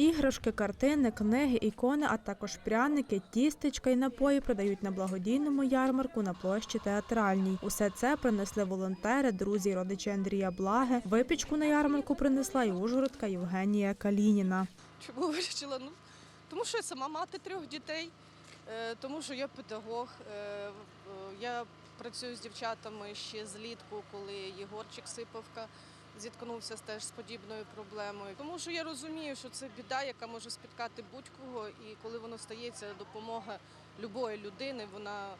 Іграшки, картини, книги, ікони, а також пряники, тістечка і напої продають на благодійному ярмарку на площі театральній. Усе це принесли волонтери, друзі, родичі Андрія Благи. Випічку на ярмарку принесла і ужгородка Євгенія Калініна. Чому вирішила? Ну, тому що я сама мати трьох дітей, е, тому що я педагог. е, е, Я працюю з дівчатами ще злітку, коли Єгорчик Сиповка зіткнувся теж з подібною проблемою. Тому що я розумію, що це біда, яка може спіткати будь-кого, і коли воно стається, допомога любої людини, вона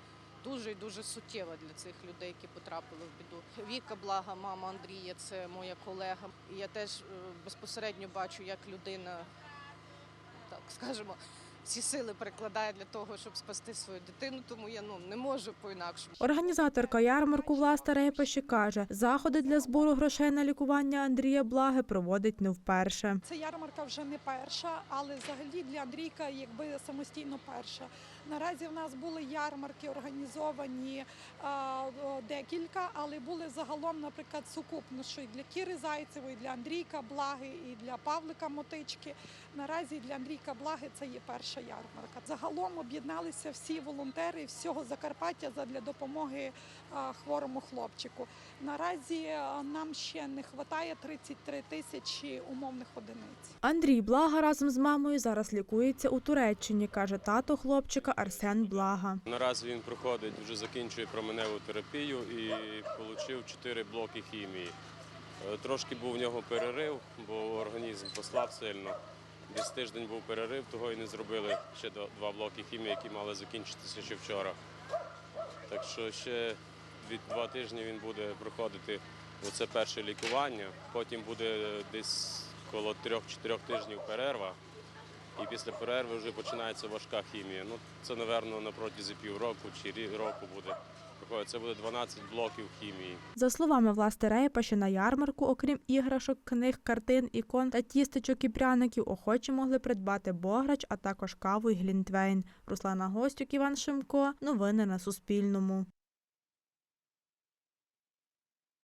дуже і дуже суттєва для цих людей, які потрапили в біду. Віка Блага, мама Андрія, це моя колега. І я теж е, безпосередньо бачу, як людина так скажемо, всі сили перекладає для того, щоб спасти свою дитину, тому я ну не можу по-інакшому. Організаторка ярмарку Власта Репаші каже, заходи для збору грошей на лікування Андрія Благи проводить не вперше. Це ярмарка вже не перша, але взагалі для Андрійка якби самостійно перша. Наразі в нас були ярмарки організовані декілька, але були загалом, наприклад, сукупно, що і для Кіри Зайцевої, і для Андрійка Благи, і для Павлика Мотички. Наразі для Андрійка Благи це є перша ярмарка. Загалом об'єдналися всі волонтери всього Закарпаття задля допомоги хворому хлопчику. Наразі нам ще не вистачає 33 тисячі умовних одиниць. Андрій Блага разом з мамою зараз лікується у Туреччині, каже тато хлопчика Арсен Блага. Наразі він проходить, вже закінчує променеву терапію і отримав 4 блоки хімії. Е, Трошки був в нього перерив, бо організм послаб сильно. Десь тиждень був перерив, того і не зробили ще два блоки хімії, які мали закінчитися ще вчора. Так що ще два тижні він буде проходити оце перше лікування. Потім буде десь коло трьох-чотирьох тижнів перерва. І після перерви вже починається важка хімія. Ну, це, напевно, на протязі півроку чи року буде проходити. Це буде 12 блоків хімії. За словами Власти що на ярмарку, окрім іграшок, книг, картин, ікон та тістечок і пряників, охочі могли придбати бограч, а також каву і глінтвейн. Руслана Гостюк, Іван Шимко. Новини на Суспільному.